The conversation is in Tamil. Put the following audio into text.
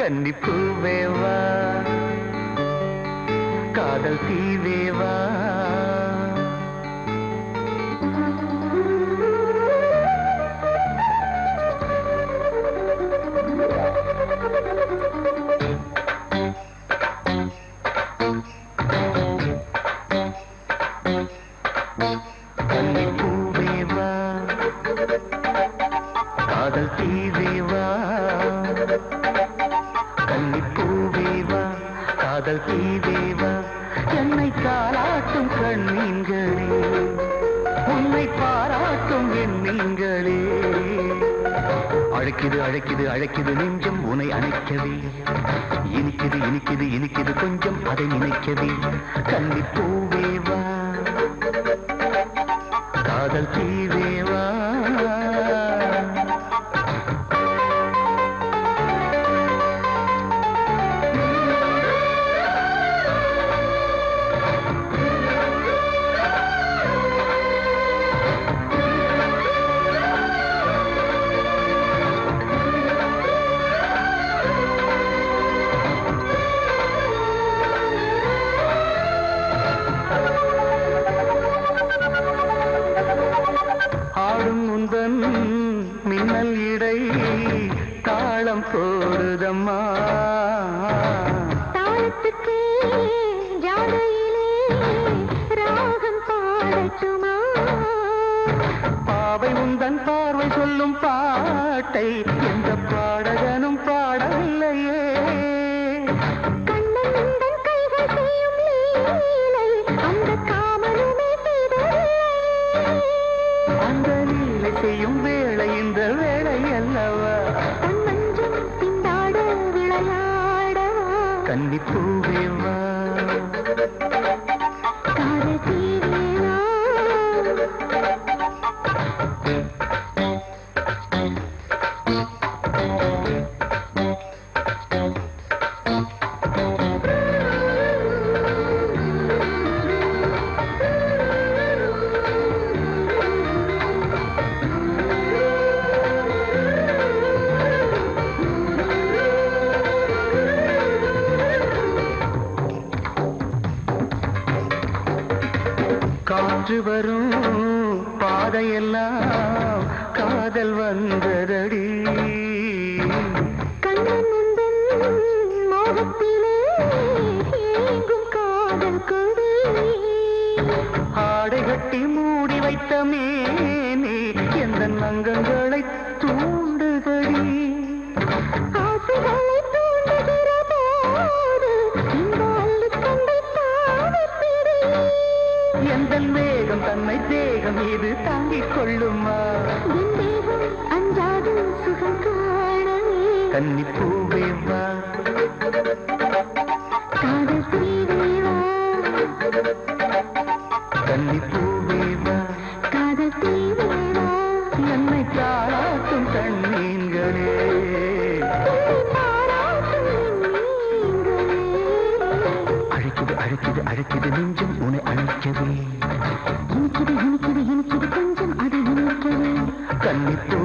కన్ని పువ్వేవా? కాదల్ తీవేవా? కాదల్ తీవేవా? காதல் தீவேவா என்னை தாளாட்டும் கண்ணீங்களே உன்னை பாராட்டும் என் நீங்களே. அழைக்குது அழைக்குது அழைக்குது நெஞ்சம் உன்னை அணைக்கவே. இனிக்குது இனிக்குது இனிக்குது கொஞ்சம் அதை நினைக்கவே. கன்னிப்பூவேவா காதல் தீவேவா மின்னல் இடை தாளம் போடுதம்மா. தாளத்துக்கு ஜாடையிலே ராகம் பாடட்டுமா? பாவை உந்தன் பார்வை சொல்லும் பாட்டை எந்த லீலை செய்யும் வேளை இந்த வேளை அல்லவா? தன் மஞ்சம் காற்று வரும் பாதையெல்லாம் காதல் வந்ததடி. கண்ணன் உந்தன் மோகத்திலே ஏங்கும் காதல் கொடி. ஆடை கட்டி மூடி வைத்த மேனே எந்த நங்கங்களை தூண்டுதடி. எந்த வேகம் தன்னை தேகம் இது தாங்கிக் கொள்ளுமா? அஞ்சாது சுகம் காணவே கன்னிப்பூவேவா காதல் தீரேவா கன்னிப்பூவேவா காதல் தீரேவா என்னை கண்ணீங்களே அது அழைக்குது நெஞ்சம் உன அழைக்கவே. இனிக்குது இனிக்குது இனிக்குது கொஞ்சம் அது இனிக்கவே கண்ணித்து